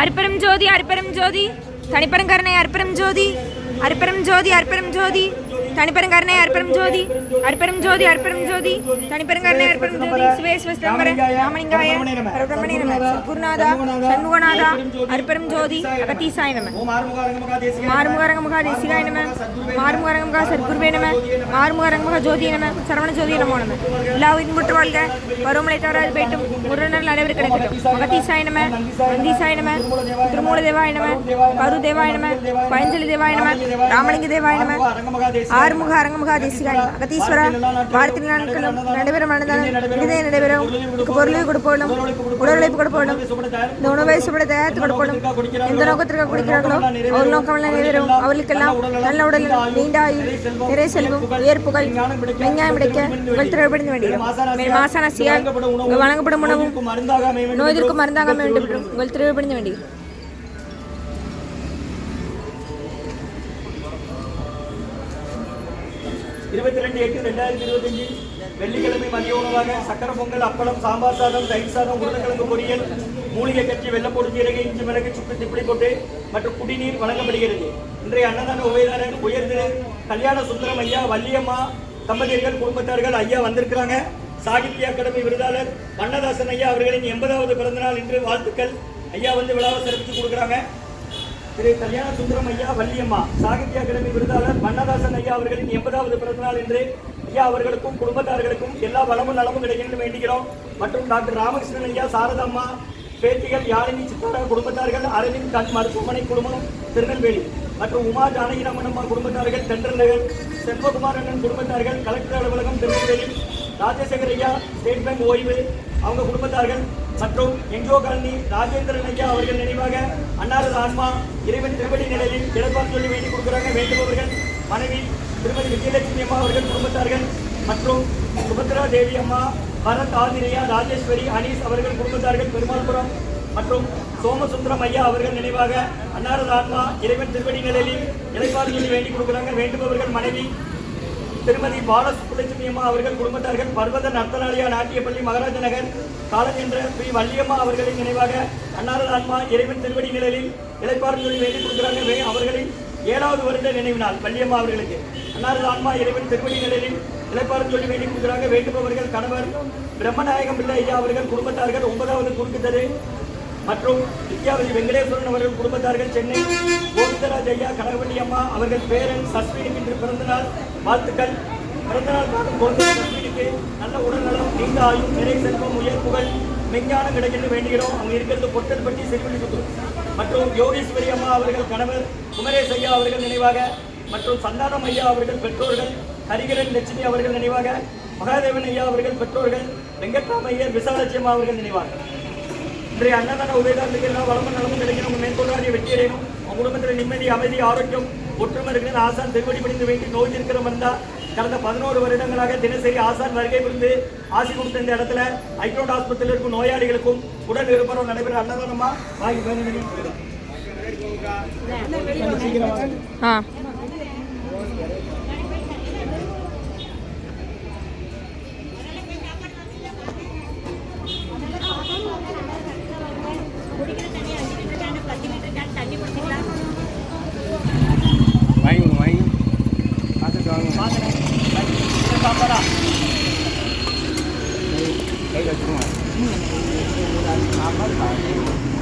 அற்பெரும் ஜோதி அற்பெரும் ஜோதி. தனிப்பெருங்கருணை அற்பெரும் ஜோதி. அற்பெரும் ஜோதி அற்பெரும் ஜோதி. தனிப்பெருங்கருணை அற்பெரும் ஜோதி. அற்பெரும் ஜோதி அற்பெரும் ஜோதி. தனிப்பெருங்கருணை அற்பெரும் ஜோதி. சிவே சிவஸ்தம்பர ராமலிங்காய பரபிரமணே நம குருநாதா சண்முகநாதா அற்பெரும் ஜோதி அகத்தீசாய நம. ஓம் ஆறுமுகாரங்கமகா தேசிகாய மாறுமுகரங்கமுகா தேசிகாய நம. மாறுமுகரங்கமுகா சத்குருவே நம. மாறுமுகரங்கமுகா ஜோதிய நம. சரவண ஜோதி நமோ நம. எல்லா உயிர் முற்று வாழ்க. பருவமழை தவறாது போயிட்டும் முருகனர் நடைபெற கிடைக்கட்டும். மகத்தீசாய நம நந்தீசாய நம திருமூல தேவாய நம கரு தேவாய பயஞ்சலி தேவாயணம ராமலிங்க தேவாய நம ஆறுமுக அரங்கமுகா தேசிகாய நம வாரத்தில் நாட்களும் நடைபெறும் மனதானம் இனிதே நடைபெறும் பொருளை கொடுப்போடும் உடல் உழைப்பு கொடுப்போடும் இந்த உணவை சுபட தயாரித்து கொடுப்போடும் எந்த நோக்கத்திற்கு குடிக்கிறார்களோ அவர் நோக்கமெல்லாம் நிறைவேறும் அவர்களுக்கெல்லாம் நல்ல உடல் நீண்ட ஆயுள் நிறைய செல்வம் உயர் புகழ் வெங்காயம் கிடைக்க புகழ் திறப்படைந்து வேண்டியது மாசான மாசானசியால் வழங்கப்படும் உணவும் மருந்தாக அமைய வேண்டும் நோய்திற்கு மருந்தாக வேண்டும் உங்கள் திறப்படைந்து வேண்டியது இருபத்தி ரெண்டு எட்டு ரெண்டாயிரத்தி இருபத்தஞ்சு வெள்ளிக்கிழமை மதிய உணவாக சக்கரை பொங்கல் அப்பளம் சாம்பார் சாதம் தயிர் சாதம் உருளைக்கிழங்கு பொரியல் மூலிகை கட்சி வெள்ளப்போடு ஜீரகை இஞ்சி மிளகு சுக்கு திப்பிளி போட்டு மற்றும் குடிநீர் வழங்கப்படுகிறது. இன்றைய அன்னதான உபயதாரர் உயர்திரு கல்யாண சுந்தரம் ஐயா வள்ளியம்மா தம்பதியர்கள் குடும்பத்தார்கள் ஐயா வந்திருக்கிறாங்க. சாகித்ய அகாடமி விருதாளர் வண்ணதாசன் ஐயா அவர்களின் எண்பதாவது பிறந்தநாள் இன்று வாழ்த்துக்கள். ஐயா வந்து விழாவை சிறப்பித்து கொடுக்குறாங்க. திரு கல்யாண சுந்தரம் ஐயா வள்ளியம்மா சாகித்ய அகாடமி விருதாளர் மன்னதாசன் ஐயா அவர்களின் எண்பதாவது பிறந்தநாள் என்று ஐயா அவர்களுக்கும் குடும்பத்தார்களுக்கும் எல்லா வளமும் நலமும் கிடைக்கணும்னு வேண்டுகிறோம் மற்றும் டாக்டர் ராமகிருஷ்ணன் ஐயா சாரதாம்மா பேத்திகள் யாழினி சித்தாரா குடும்பத்தார்கள் அரவிந்த் கண் மருத்துவமனை குடும்பம் திருநெல்வேலி. மற்றும் உமா ஜானகிராமன் அம்மா குடும்பத்தார்கள் தென்றல் நகர் செல்வகுமார் அண்ணன் குடும்பத்தார்கள் கலெக்டர் அலுவலகம் திருநெல்வேலி. ராஜசேகர் ஐயா ஸ்டேட் பேங்க் ஓய்வு அவங்க குடும்பத்தார்கள் மற்றும் என்ஜோ காலனி ராஜேந்திரன் ஐயா அவர்கள் நினைவாக அன்னாரது ஆன்மா இறைவன் திருவடி நிலையில் இடர்பாடு சொல்லி வேண்டிக் கொடுக்குறாங்க. வேண்டுபவர்கள் மனைவி திருமதி விஜயலட்சுமி அம்மா அவர்கள் குடும்பத்தார்கள் மற்றும் சுபத்ரா தேவி அம்மா பரத் ஆதிரியா ராஜேஸ்வரி அனீஸ் அவர்கள் குடும்பத்தார்கள் பெருமாள்புரம் மற்றும் சோமசுந்தரம் ஐயா அவர்கள் நினைவாக அன்னாரது ஆன்மா இறைவன் திருவடி நிலையில் இலைப்பாறு சொல்லி வேண்டிக் கொடுக்குறாங்க. வேண்டுபவர்கள் மனைவி திருமதி பாலசுப்புலட்சுமி அம்மா அவர்கள் குடும்பத்தார்கள் பர்வத நர்த்தனாலயா நாட்டியப்பள்ளி மகாராஜ நகர் காலஞ்சென்ற ஸ்ரீ வள்ளியம்மா அவர்களின் நினைவாக அன்னாரது ஆன்மா இறைவன் திருவடி நிழலில் இளைப்பாறும் சொல்லி வேண்டிக் கொடுக்கிறாங்க அவர்களின் ஏழாவது வருட நினைவு நாள் வள்ளியம்மா அவர்களுக்கு. அன்னாரது ஆன்மா இறைவன் திருவடி நிழலில் இளைப்பாறும் சொல்லி வேண்டிக் கொடுக்கிறாங்க வேண்டுபவர்கள் கணவர் பிரம்மநாயகம் பிள்ளை ஐயா அவர்கள் குடும்பத்தார்கள் ஒன்பதாவது குறுக்கு தெரு மற்றும் வித்யாவதி வெங்கடேஸ்வரன் அவர்கள் குடும்பத்தார்கள் சென்னை கோவிந்தராஜ் ஐயா கனகவள்ளி அம்மா அவர்கள் பேரன் சஸ்வினிக்கு இன்று பிறந்தநாள் வாழ்த்துக்கள். பிறந்தநாள் காணும் கோவிந்தராஜ் சஸ்வினிக்கு நல்ல உடல்நலம் நீண்ட ஆயும் நிறை செல்வம் உயர் புகழ் மெஞ்ஞானம் கிடைக்கணும்னு வேண்டுகிறோம். அவங்க இருக்கிறது பொட்டல்பட்டி சிறுவள்ளிபுத்தூர் மற்றும் யோகேஸ்வரி அம்மா அவர்கள் கணவர் குமரேஷ் ஐயா அவர்கள் நினைவாக மற்றும் சந்தானம் ஐயா அவர்கள் பெற்றோர்கள் ஹரிகரன் லட்சுமி அவர்கள் நினைவாக மகாதேவன் ஐயா அவர்கள் பெற்றோர்கள் வெங்கட்ராமையர் விசாலட்சியம்மா அவர்கள் நினைவாக. இன்றைய அன்னதான உதயதாரத்துக்கு எல்லாம் வளமும் நலமும் கிடைக்கணும். உங்க மேற்கொள்ளாரிய வெற்றி அடையணும் உங்க குடும்பத்தில் நிம்மதி அமைதி ஆரோக்கியம் ஒற்றுமை இருக்கிற ஆசான் திருவடி பணிந்து வேண்டி நோய் இருக்கிற வந்தா கடந்த பதினோரு வருடங்களாக தினசரி ஆசான் வருகை புரிந்து ஆசி கொடுத்த இந்த இடத்துல ஐக்ரோட் ஆஸ்பத்திரியில் இருக்கும் நோயாளிகளுக்கும் உடல் விருப்பம் நடைபெற அன்னதானமா? வாங்கி பயன்படுத்தி ஆ வாங்கிங்க வாங்கி பார்த்துட்டு வாங்க சாப்பாடா கையில் வச்சுருங்க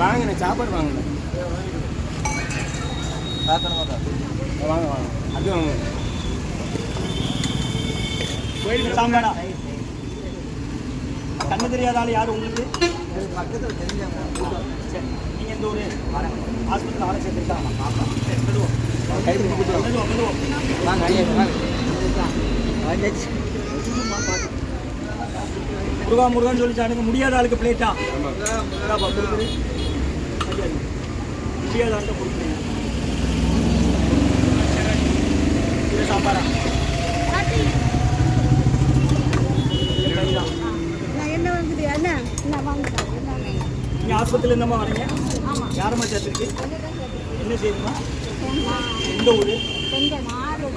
வாங்கினே சாப்பாடு வாங்கினேன். வாங்க வாங்க. அது வாங்க. கோயிலுக்கு சாம்பாடா கண்ணு தெரியாத ஆள் யார் உங்களுக்கு? பக்கத்தில் சரி நீங்க எந்த ஊரு? ஹாஸ்பிட்டல் ஆளை சேர்த்துருக்காங்க சரி மெதுவா கை பிடிச்சிட்டு மெதுவா மெதுவா வாங்க ஐயா வாங்க முருகா முருகான்னு சொல்லி சாடுங்க முடியாத ஆளுக்கு பிளேட்டா கொடுக்குது முடியாத ஆளுக்கு கொடுக்குறீங்க இது சாப்பாடா என்ன வாங்குது என்ன என்ன வாங்குதா என்ன நீங்க ஆஸ்பத்திரியில இருந்தமா வரீங்க யாரம்மா சேர்த்துருக்கு என்ன செய்யுமா எந்த ஊர் கொஞ்சம் மாறு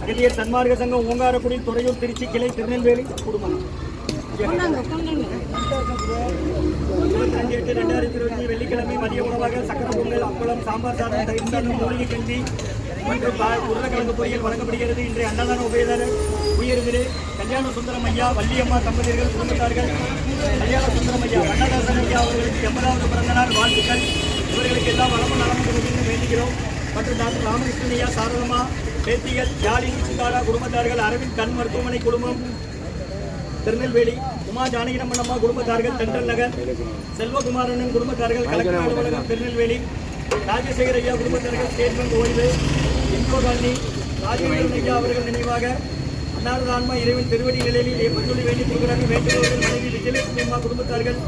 அகதியர் சன்மார்க்க சங்கம் ஓங்காரக்குடி துறையூர் திருச்சி கிளை திருநெல்வேலி குடும்பம் எட்டு ரெண்டாயிரத்தி இருபத்தி வெள்ளிக்கிழமை மதிய உணவாக சக்கர பொங்கல் அப்பளம் சாம்பார் சாதம் தயிர் சாதம் மூலிகை கஞ்சி மற்றும் பா- உருளைக்கிழங்கு பொரியல் வழங்கப்படுகிறது இன்றைய அன்னதான உபயதாரர் உயர்திரு கல்யாண சுந்தரம் ஐயா வள்ளியம்மா தம்பதியர்கள் குடும்பத்தார்கள் கல்யாண சுந்தரம் ஐயா அன்னதாசன் ஐயா அவர்களுக்கு எண்பதாவது பிறந்தநாள் வாழ்த்துக்கள் இவர்களுக்கு எல்லாம் வளமும் நலமும் கிடைக்கணும்னு வேண்டுகிறோம் மற்றும் டாக்டர் ராமகிருஷ்ணன் ஐயா சாரதமா பேத்திகள் ஜாலினி சிந்தாரா குடும்பத்தார்கள் அரவிந்த் கண் மருத்துவமனை குடும்பம் திருநெல்வேலி உமா ஜானகிரம்மன் அம்மா குடும்பத்தார்கள் தென்றல் நகர் செல்வகுமாரனின் குடும்பத்தார்கள் கலெக்டர் அலுவலகம் திருநெல்வேலி ராஜசேகர் ஐயா குடும்பத்தார்கள் ஸ்டேட் பேங்க் ஓய்வு இன்கோ காலனி ராஜேந்திரன் ஐயா அவர்கள் நினைவாக அன்னாரது ஆன்மா இறைவன் திருவடி நிலையில் எப்பொழுது வேண்டி கொடுக்கிறாங்க வேண்டுபவர்கள் மனைவி விஜயலட்சுமி அம்மா குடும்பத்தார்கள்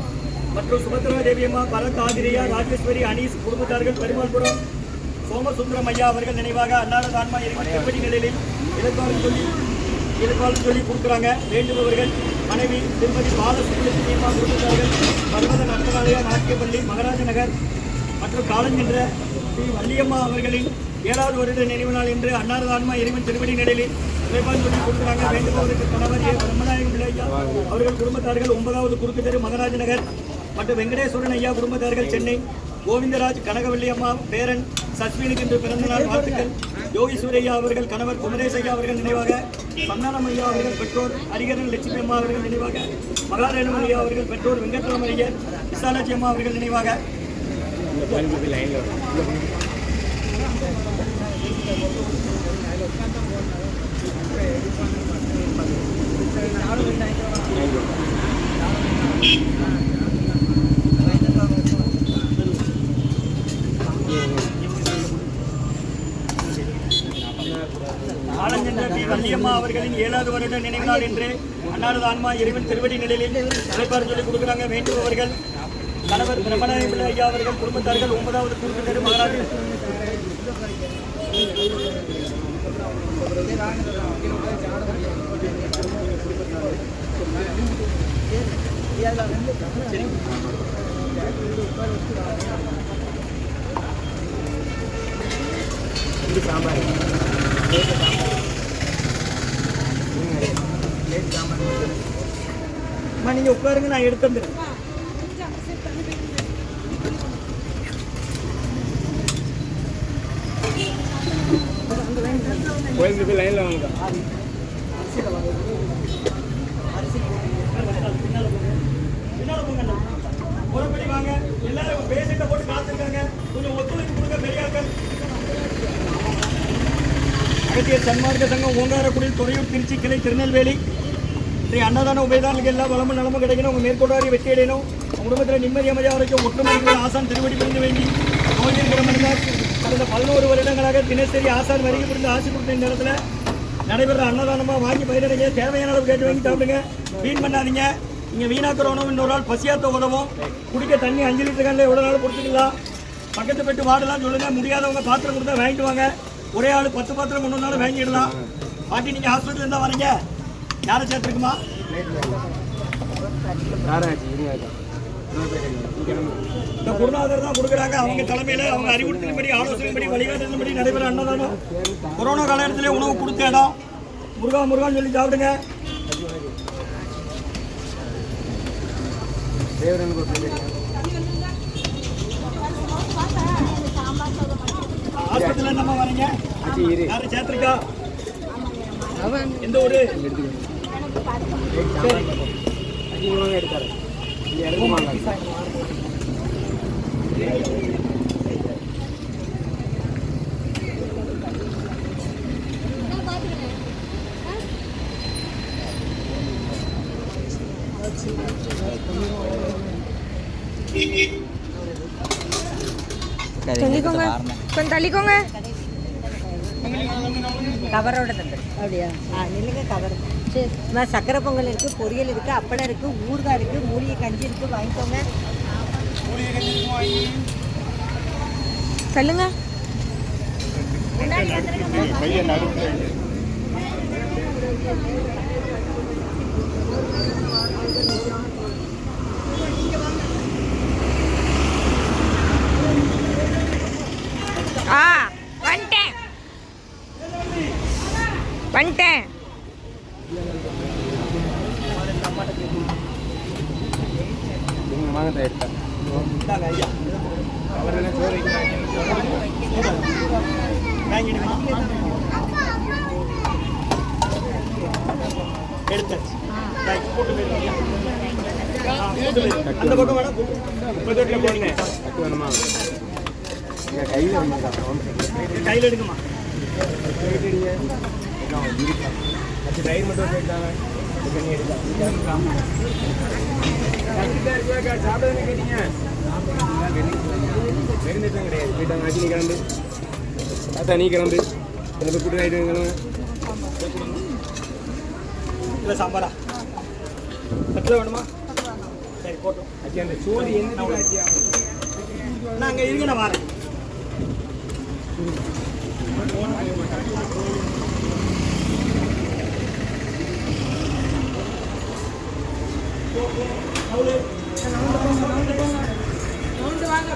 மற்றும் சுபத்ரா தேவி அம்மா பரத் ஆதிரியா ராஜேஸ்வரி அனீஸ் குடும்பத்தார்கள் பெருமாள்புரம் சோமசுந்தரம் ஐயா அவர்கள் நினைவாக அன்னாரது ஆன்மா இறைவன் திருவடி நிலையில் இலக்காரம் சொல்லி இருப்பாலும் சொல்லி கொடுக்குறாங்க. வேண்டுபவர்கள் மனைவி திருமதி பாலசுப்ரமணிய தீபா குடும்பத்தார்கள் பர்வத நர்த்தனாலயா நாட்டியப்பள்ளி மகராஜ நகர் மற்றும் காலஞ்சென்ற ஸ்ரீ வள்ளியம்மா அவர்களின் ஏழாவது வருட நினைவு நாள் என்று அன்னாரது ஆன்மா இறைவன் திருவடி நிலையில் இறைப்பால் சொல்லி கொடுக்குறாங்க. வேண்டுபவருக்கு கணவர் ஏ. பிரம்மநாயகம் பிள்ளை அவர்கள் குடும்பத்தார்கள் ஒன்பதாவது குறுக்கு தெரு மகராஜ நகர் மற்றும் வெங்கடேஸ்வரன் ஐயா குடும்பத்தார்கள் சென்னை. கோவிந்தராஜ் கனகவல்லி அம்மா பேரன் சஸ்வினுக்கு இன்று பிறந்தநாள் வாழ்த்துக்கள். யோகி சூரையா அவர்கள் கணவர் குமரேஷ் ஐயா அவர்கள் நினைவாக சந்தானம் ஐயா அவர்கள் பெற்றோர் அரிகரன் லட்சுமி அம்மா அவர்கள் நினைவாக மகாரேணுமன் ஐயா அவர்கள் பெற்றோர் வெங்கட்ராம ஐயர் விசாலாட்சி அம்மா அவர்கள் நினைவாக ஆனந்தென்ற பி வள்ளியம்மா அவர்களின் ஏழாவது வருட நினைவு நாள் என்று அன்னாரது ஆன்மா இறைவன் திருவடி நிலையில் இழைப்பாறு சொல்லி கொடுக்குறாங்க. வேண்டுபவர்கள் கணவர் பிரம்மநாய பிள்ளை ஐயா அவர்கள் குடும்பத்தார்கள் ஒன்பதாவது குறுக்கு தெரு சாம்பார். அம்மா நீங்க உட்காருங்க நான் எடுத்து வந்துடுறேன் கோயிலுக்கு போய் லைனில் வாங்க. முறைப்படி வாங்க எல்லாரும் பேசிட்ட போட்டு காத்திருக்காங்க கொஞ்சம் ஒத்துழைப்பு கொடுங்க பெரியார்கள் அகத்தியர் சன்மார்க்க சங்கம் ஓங்காரக்குடி துறையூர் திருச்சி கிளை திருநெல்வேலி ஸ்ரீ அன்னதான உபயதானுக்கு எல்லா வளமும் நலமும் கிடைக்கணும் உங்கள் மேற்கொண்டாரி வெற்றி அடையணும் உங்கள் குடும்பத்தில் நிம்மதி அமைதியாக வரைக்கும் ஒற்றுமைகள் ஆசான் திருவடி புரிந்து வேண்டி நோயில் கிடமிருந்தார் கடந்த பதினோரு வருடங்களாக தினசரி ஆசான் வருகை புரிந்து ஆசை கொடுத்த இந்த இடத்துல நடைபெற அன்னதானமாக வாங்கி பயிரிடுங்க தேவையான அளவு கேட்டு வாங்கி சாப்பிடுங்க வீண் பண்ணாதீங்க இங்கே வீணாக்கிற உணவு இன்னொரு நாள் பசியாத்த உதவும் குடிக்க தண்ணி அஞ்சு லிட்டர் கண்ணில் எவ்வளோ நாள் கொடுத்துக்கலாம் பக்கத்து பெட்டு வாடலாம் சொல்லுங்கள் முடியாதவங்க பாத்திரம் கொடுத்தா வாங்கிட்டு வாங்க ஒரே ஆள் பத்து பாத்திரம் கொண்டு வந்தாலும் வாங்கிடலாம் பாட்டி நீங்கள் ஹாஸ்பிட்டல் இருந்தால் வரீங்க யாரை சேர்த்துருக்குமா? இந்த குருநாதர் தான் கொடுக்குறாங்க. அவங்க தலைமையில் அவங்க அறிவுறுத்தலின்படி ஆலோசனைப்படி வழிகாட்டுதலின்படி நடைபெற அன்னதானம். கொரோனா காலகட்டத்திலே உணவு கொடுத்த இடம். முருகா முருகான்னு சொல்லி சாப்பிடுங்க. ஆஸ்பத்திரியில் என்னம்மா வரீங்க யாரும் சேர்த்துருக்கா? எந்த ஊரு? தள்ளிக்கோங்க. கொஞ்சம் தள்ளிக்கோங்க. கவரோட தந்துரு. அப்படியா? ஆ நில்லுங்க கவர். சரி அம்மா சக்கரை பொங்கல் இருக்குது பொரியல் இருக்குது அப்பளம் இருக்குது ஊறுகாய் இருக்குது மூலிகை கஞ்சி இருக்குது வாங்கிக்கோங்க. தள்ளுங்க ஆ அந்த பக்கம் வேணா போட்டு போடுங்க கட்டு வேணுமா கையில் கையில் எடுங்கம்மா மட்டும் போயிட்டாங்க கேட்டீங்க கிடையாது போயிட்டாங்க ஆச்சு நீ கிளம்பு தாத்தா நீ கிளம்பு எனக்கு கூட்டு ஆகிட்டு கிளம்பு இல்லை சாம்பாரா பத்தில் வேணுமா? போட்டோம் ஆச்சு அந்த என்ன நான் அங்கே இருங்க நான் வரேன் வாங்க